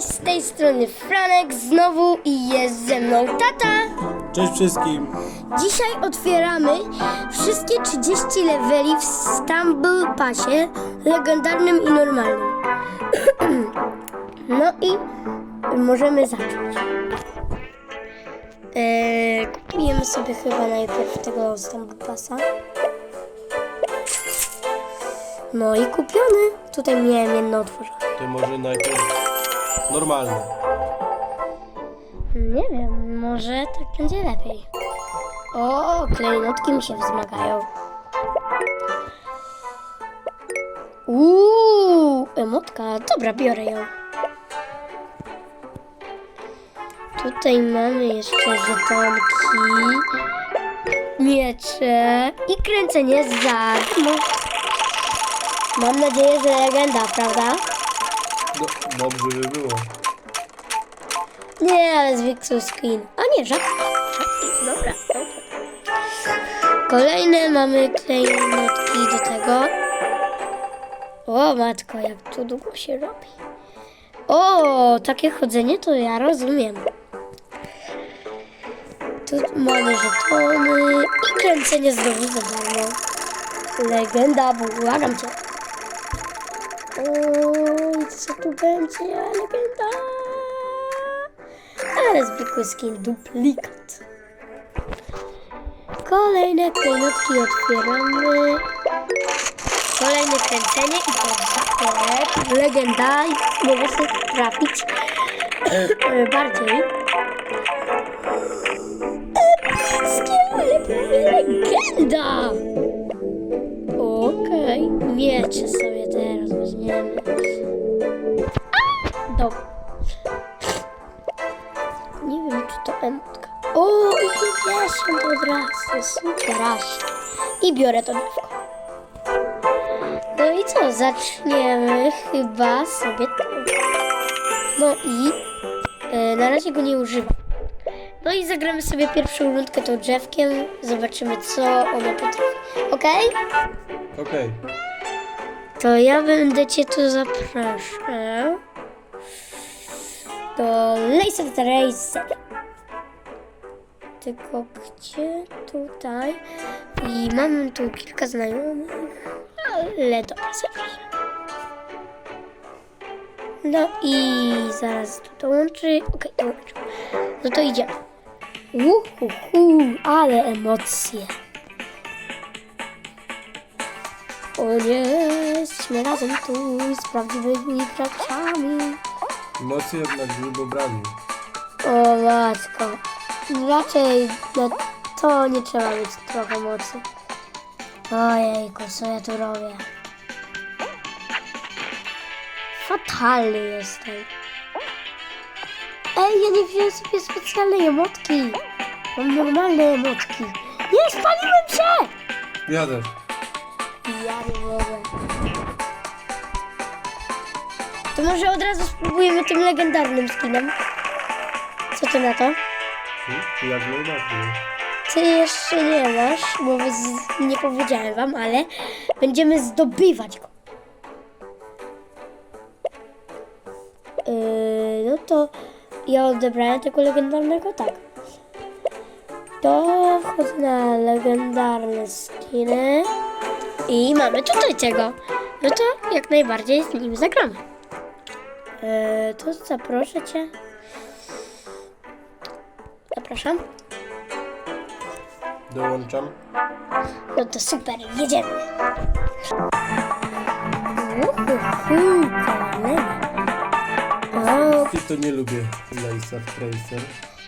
Cześć, z tej strony Franek znowu i jest ze mną tata. Cześć wszystkim. Dzisiaj otwieramy wszystkie 30 leveli w Stumble Passie, legendarnym i normalnym. No i możemy zacząć. Eee, kupujemy sobie chyba najpierw tego Stumble Passa. No i kupiony. Tutaj miałem jedno otworzone. To może najpierw normalny. Nie wiem, może tak będzie lepiej. O, klejnotki mi się wzmagają. Uuu, emotka. Dobra, biorę ją. Tutaj mamy jeszcze żetonki, miecze i kręcenie darmo. Mam nadzieję, że legenda, prawda? No, dobrze by było. Nie, ale zwykły skin. A nie, żab. Dobra, dobra. Kolejne mamy klejnotki do tego. O matko, jak to długo się robi. O, takie chodzenie to ja rozumiem. Tu mamy żetony i kręcenie znowu za darmo. Legenda, błagam cię. Oj, co tu będzie? Legenda. Ale zwykły skin, duplikat. Kolejne klejnotki otwieramy. Kolejne kręcenie i to Legenda i mogę sobie trafić e, bardziej. Epickie, legenda! Okej, miecze sobie teraz weźmiemy. Dobra. Nie wiem, czy to emotka. O, i 50 od razu, super aż. I biorę to drzewko. No i co, zaczniemy chyba sobie tak. No i e, na razie go nie używam. No i zagramy sobie pierwszą rundkę tą drzewkiem. Zobaczymy, co ono potrafi. Okej? Okej. To ja będę cię tu zapraszał do Laser Racer. Tylko gdzie tutaj? I mam tu kilka znajomych, ale dobra, zapraszam. No i zaraz tu dołączy. Okej, dołączył. No to idziemy. Uhuhu, ale emocje. O nie, jesteśmy razem tu z prawdziwymi braciami. Emocje jednak grubo brani. O matko. Raczej no, to nie trzeba mieć trochę mocy. Ojejku, co ja tu robię? Fatalny jestem. Ej, ja nie wziąłem sobie specjalnej emotki. Mam normalne emotki. Nie, spaliłem się! Ja też. Ja nie mogę. To może od razu spróbujemy tym legendarnym skinem. Co ty na to? Jak najbardziej. Ty jeszcze nie masz, bo z, nie powiedziałem wam, ale będziemy zdobywać go. Yy, no to ja odebrałem tego legendarnego, tak. To wchodzę na legendarne skiny i mamy tutaj tego. No to jak najbardziej z nim zagramy. Yy, to zaproszę cię. Zapraszam. Dołączam. No to super, jedziemy. Kolejny. O, to nie lubię Laser Tracer.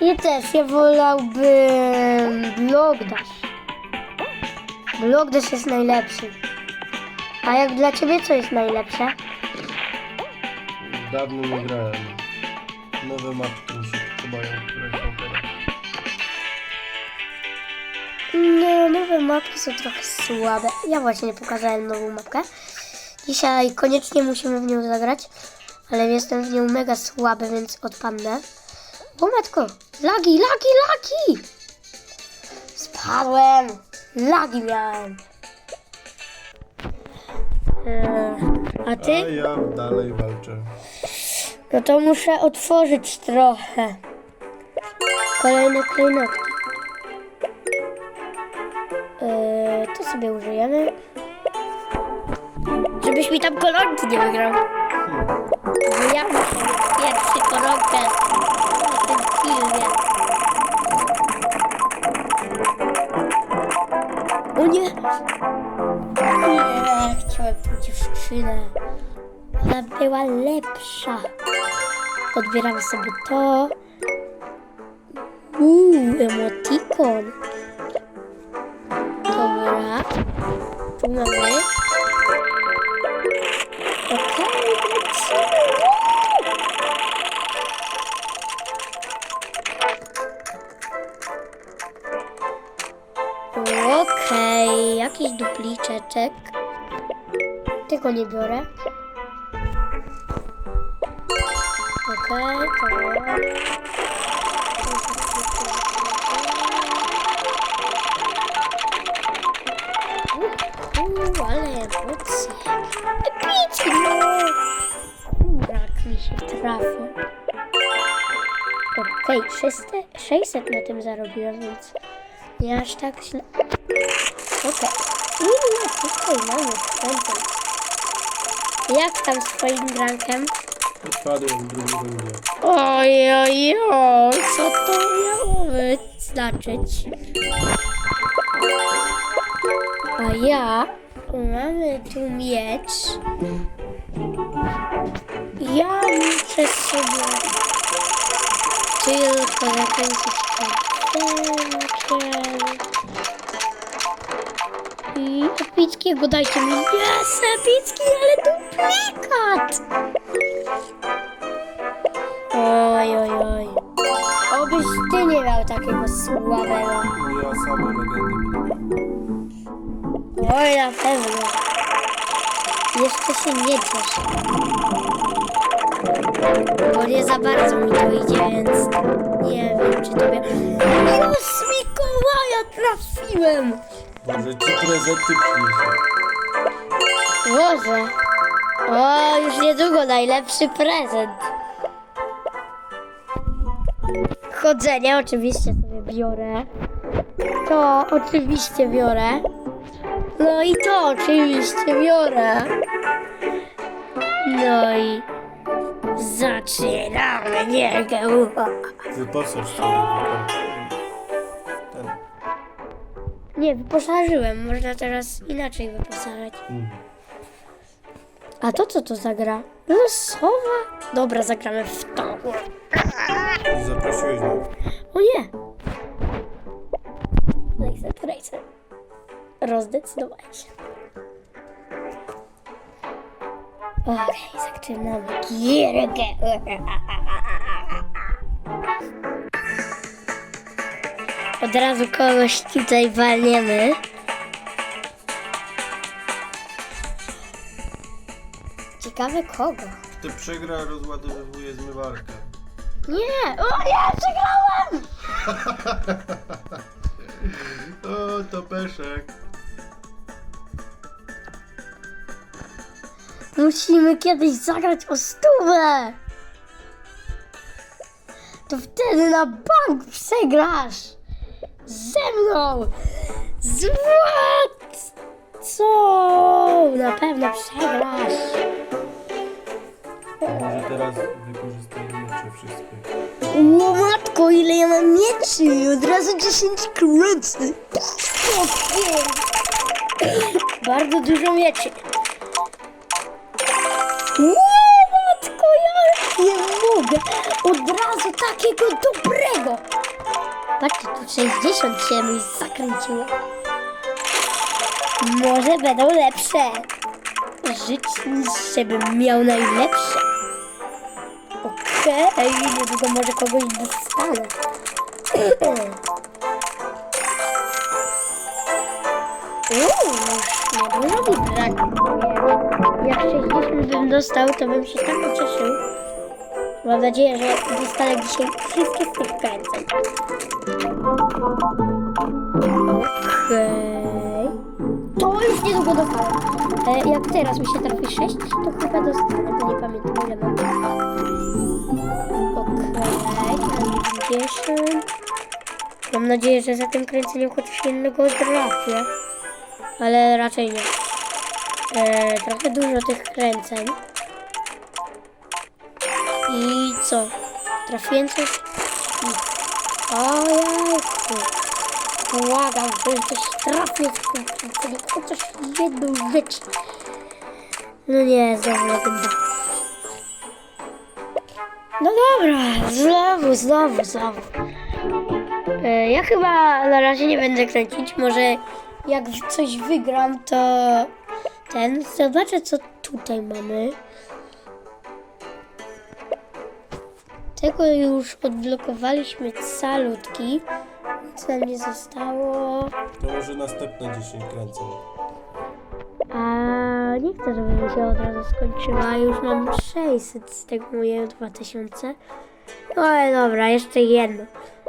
ja też, ja wolałbym Blogdash. Blogdash jest najlepszy. A jak dla ciebie co jest najlepsze? Dawno nie grałem. Nowe mapki mi się podobają, które są teraz. No, nowe mapki są trochę słabe. Ja właśnie pokazałem nową mapkę. Dzisiaj koniecznie musimy w nią zagrać, ale jestem w nią mega słaby, więc odpadnę. O matko, lagi, lagi, lagi! Spadłem! Lagi miałem. Eee, a A ty? ja dalej walczę. No to muszę otworzyć trochę. Kolejne klejnoty. Yy, to sobie użyjemy. Żebyś mi tam kolonki nie wygrał. Bo ja muszę pierwszy koronkę na tym filmie. O nie! Nie, chciałem tą dziewczynę. Ona była lepsza. Odbieramy sobie to. Uuu, emotikon. Dobra. Tu mamy. Okej, lecimy. Okej, jakiś dupliczeczek. Tego nie biorę. Okej, biorę. Uuu, ale emocje. Epicki, no! Kurak mi się trafił. Okej, 600, 600 na tym zarobiłem, więc nie aż tak źle. Okej. Ile tutaj mamy? Jak tam z twoim grankiem? Odpadłem w drugiej rundzie. Oj, oj, oj, co to miało znaczyć? A ja mamy tu miecz. Ja muszę sobie tylko zakręcić pękiem. I epickiego dajcie mi. Jest epicki, ale duplikat! Takiego słabego. Ja same legendy. Oj, na pewno. Jeszcze się nie cieszę. Bo nie za bardzo mi to idzie, więc nie wiem, czy tobie... Już Mikołaja trafiłem! Może ci prezenty przyniesie. Boże. O, już niedługo najlepszy prezent. Chodzenie oczywiście sobie biorę. To oczywiście biorę. No i to oczywiście biorę. No i zaczynamy gierkę. Wyposaż sobie. Ten. Nie, wyposażyłem. Można teraz inaczej wyposażać. Mm. A to co to za gra? Losowa? Dobra, zagramy w to. Zaprosiłeś mnie. O nie! Racer, racer. Rozdecydowaj się. Okej, zaczynamy gierkę. Od razu kogoś tutaj walniemy. Ciekawe kogo? Ty przegra rozładowuje zmywarkę. Nie! O nie, przegrałem! o, to peszek. Musimy kiedyś zagrać o stówę. To wtedy na bank przegrasz. Ze mną. Złot. Co? Na pewno przegrasz. Może teraz wykorzystaj miecze wszystkie. O matko, ile ja mam mieczy. Od razu 10 krucy. Bardzo dużo mieczy. O matko, ja nie mogę. Od razu takiego dobrego. Patrzcie, tu 60 się mi zakręciło. Może będą lepsze. Żyć, żebym miał najlepsze. Okej, niedługo może kogoś dostanę. Uuu, nie było mi brakuje. Jak 60 bym dostał, to bym się tak ucieszył. Mam nadzieję, że dostanę dzisiaj wszystkie z tych kręceń. Okej. To już niedługo dostanę. E, jak teraz mi się trafi 6, to chyba dostanę, bo nie pamiętam ile mam. 50. Mam nadzieję, że za tym kręceniem chociaż jednego trafię. Ale raczej nie. E, trochę dużo tych kręceń. I co? Trafiłem coś? Ojejku. Błagam, że coś trafię w tym kręceniu. Chociaż jedną rzecz. No nie, znowu legenda. No dobra, znowu, znowu, znowu. E, Ja chyba na razie nie będę kręcić. Może jak coś wygram, to ten. Zobaczę, co tutaj mamy. Tego już odblokowaliśmy calutki. Co nam nie zostało? To może następne 10 kręceń. A nie chcę, żeby mi się od razu skończyła. Już mam 600 z tego mojego 2000. No ale dobra, jeszcze jedno.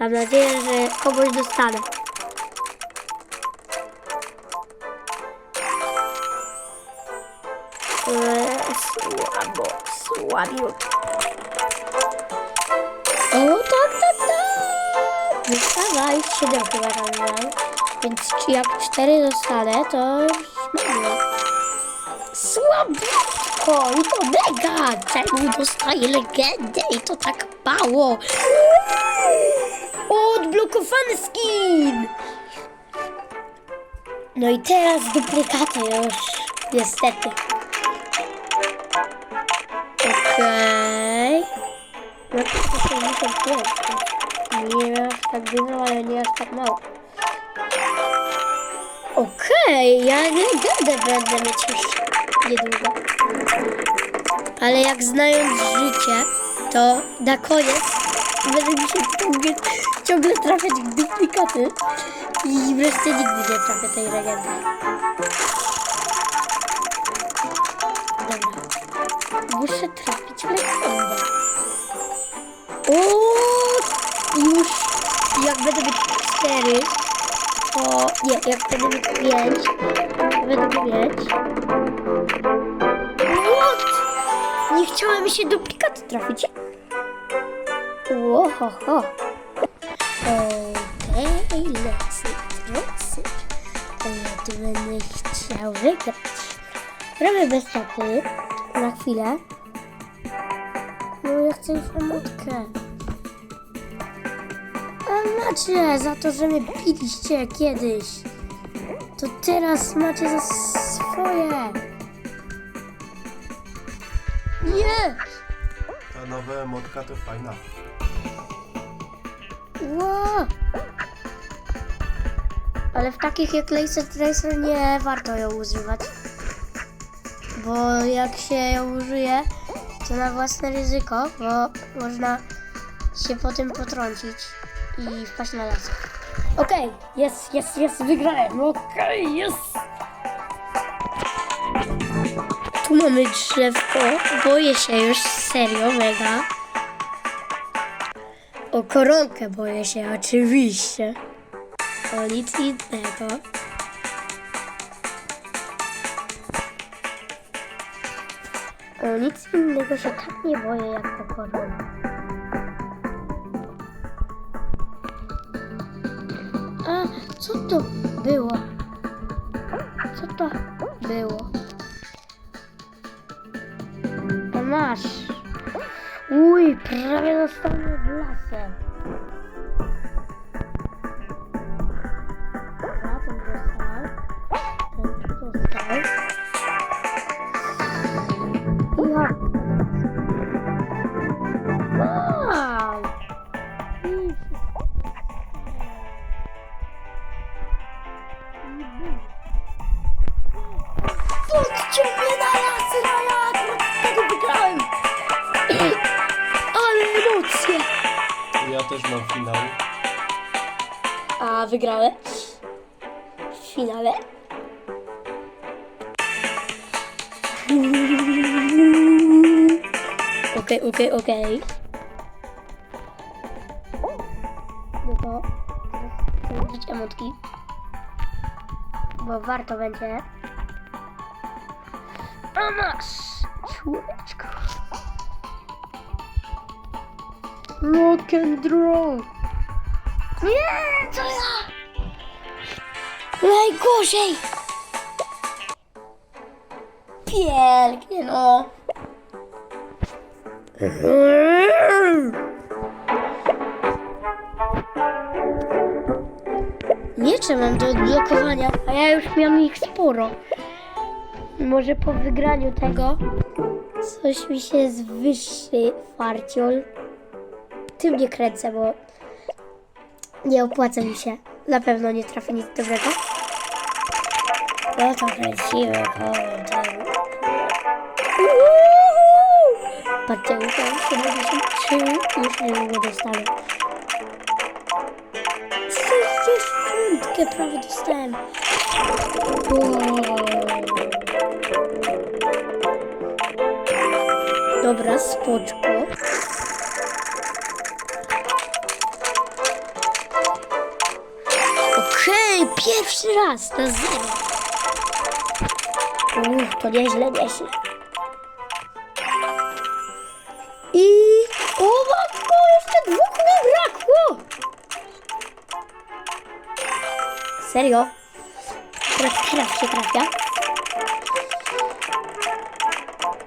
Mam nadzieję, że kogoś dostanę. Eee, słabo, słabiutko. O, tak, tak, tak. Dostawaj, 7 chyba tam mam. Więc jak 4 dostanę, to już mamy. Słabiutko i to mega! Czemu dostaję legendę i to tak mało? Odblokowany skin! No i teraz duplikaty już, niestety. Okej. No to 65. Nie aż tak dużo, ale nie aż tak mało. Okej, ja legendę będę mieć już niedługo. Ale jak znając życie, to na koniec będę mi się ciągle, ciągle trafiać duplikaty i wreszcie nigdy nie trafię tej legendy. Dobra. Muszę trafić legendę. O, już jak będę mieć cztery, to nie, jak będę mieć pięć, to będę mieć. Nie chciałem się duplikaty trafić. Łohoho. Okej, lecę, lecę. To ja tu będę chciał wygrać. Robię bez taty na chwilę. No ja chcę informatkę. A macie za to, że mnie biliście kiedyś. To teraz macie za swoje. Nie! Ta nowa emotka to fajna. Ło! Ale w takich jak Laser Tracer nie warto ją używać. Bo jak się ją użyje, to na własne ryzyko, bo można się potem potrącić i wpaść na las. Okej, jest, jest, jest, wygrałem. Okej, jest. Tu mamy drzewko. Boję się już serio, mega. O koronkę boję się, oczywiście. O nic innego. O nic innego się tak nie boję jak o koronę. A, co to było? Co to było? Prawie zostałem w lasem. Dobra, ten dostał. Ten tu dostał. Też mam finał. A wygrałem w finale. Okej, okej, okej. No to chcę emotki. Bo warto będzie. A masz! Człowieczku. Rock and roll. Nie, co ja? Najgorzej. Pięknie, no. Miecze mam do odblokowania, a ja już miałam ich sporo. Może po wygraniu tego coś mi się zwyższy farciol. Tym nie kręcę, bo nie opłaca mi się. Na pewno nie trafię nic dobrego. No to kręcimy, kurde. Uuu! Patrzcie, już mam 73, już niedługo dostanę. 60 prawie dostałem. Wow. Dobra, spoczko. Pierwszy raz na zero. Uff, to nieźle, nieźle. I... O matko, jeszcze dwóch mi brakło! Serio? Teraz, teraz się trafia.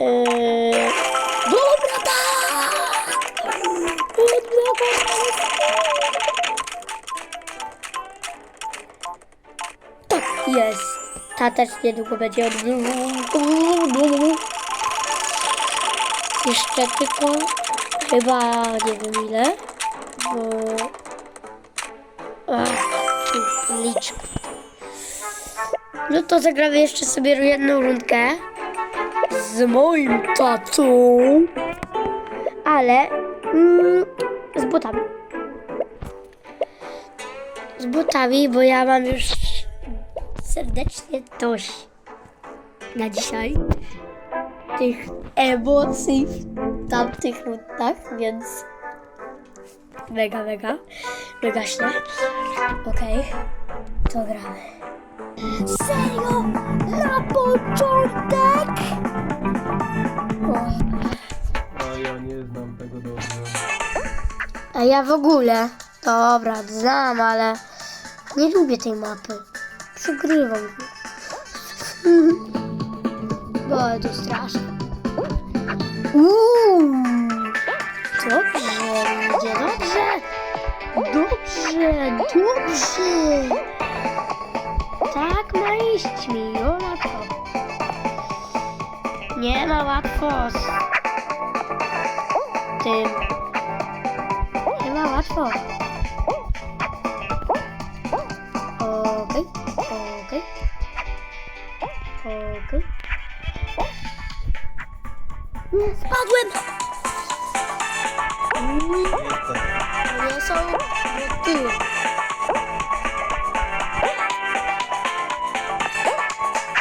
Eee, Ta też niedługo będzie. Jeszcze tylko chyba nie wiem ile, bo... Ach. No to zagramy jeszcze sobie jedną rundkę z moim tatą, ale mm, z butami. Z butami, bo ja mam już serdecznie dość na dzisiaj tych emocji w tamtych rundach, więc mega, mega, mega źle. Okej, to gramy. Serio? Na początek? O, A ja nie znam tego dobrze. A ja w ogóle. Dobra, znam, ale nie lubię tej mapy. Przegrywam. Bo to straszne. Uuu. Dobrze, idzie dobrze. Dobrze, dobrze. Tak ma iść mi, o łatwo. Nie ma łatwo z tym. Nie ma łatwo. Spadłem! Nie są ty.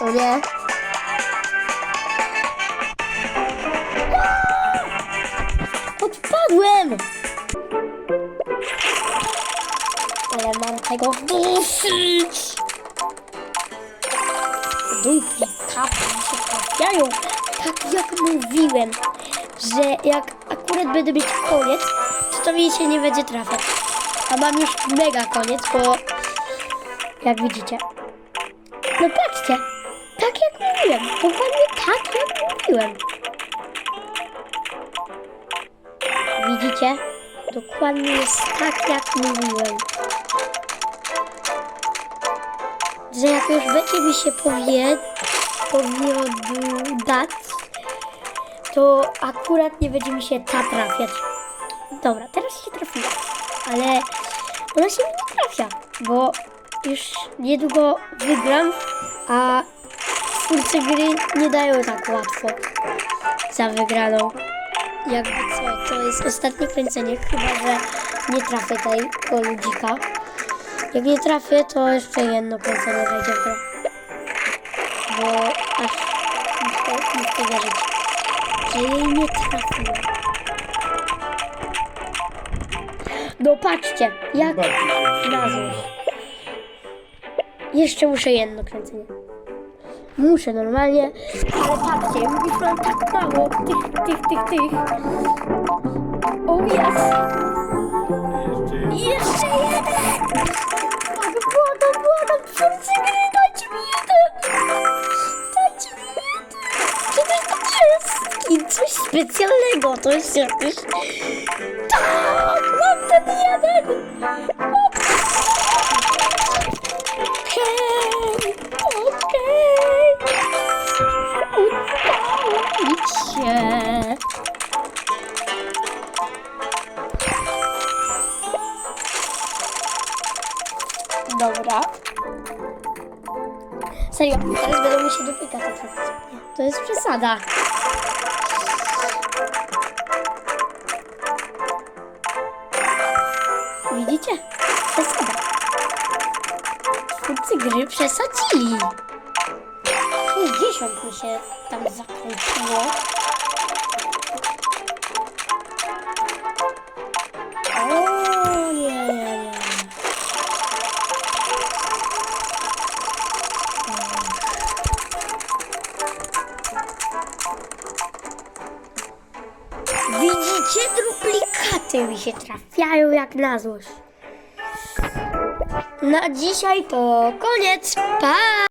O nie. Odpadłem! Ale mam tego dosyć! Dumki kapy mi się trafiają. Tak jak mówiłem, że jak akurat będę mieć koniec, to to mi się nie będzie trafiać. A mam już mega koniec, bo jak widzicie. No patrzcie, tak jak mówiłem, dokładnie tak jak mówiłem. Widzicie? Dokładnie jest tak jak mówiłem. Że jak już będzie mi się powie, powiodać, to akurat nie będzie mi się ta trafiać. Dobra, teraz się trafiła, ale ona się mi nie trafia, bo już niedługo wygram, a twórcy gry nie dają tak łatwo za wygraną. Jakby co, to jest ostatnie kręcenie, chyba że nie trafię tego ludzika. Jak nie trafię, to jeszcze jedno kręcenie w grę. Bo aż nie chcę wierzyć, że jej nie trafiłem. No patrzcie, jak na złość. Jeszcze muszę jedno kręcenie. Muszę normalnie, ale patrzcie, już mam tak mało tych, tych, tych, tych. O! Jeszcze jest. Jeszcze specjalnego, to jest jakiś... Tak! Mam ten jeden! Okej, okej! Udało mi się! Dobra. Serio, teraz duplikaty trafić. Nie, to jest przesada. Gry przesadzili. 60 mi się tam zakręciło. O nie, nie, nie. Widzicie, duplikaty mi się trafiają jak na złość. Na dzisiaj to koniec. Pa!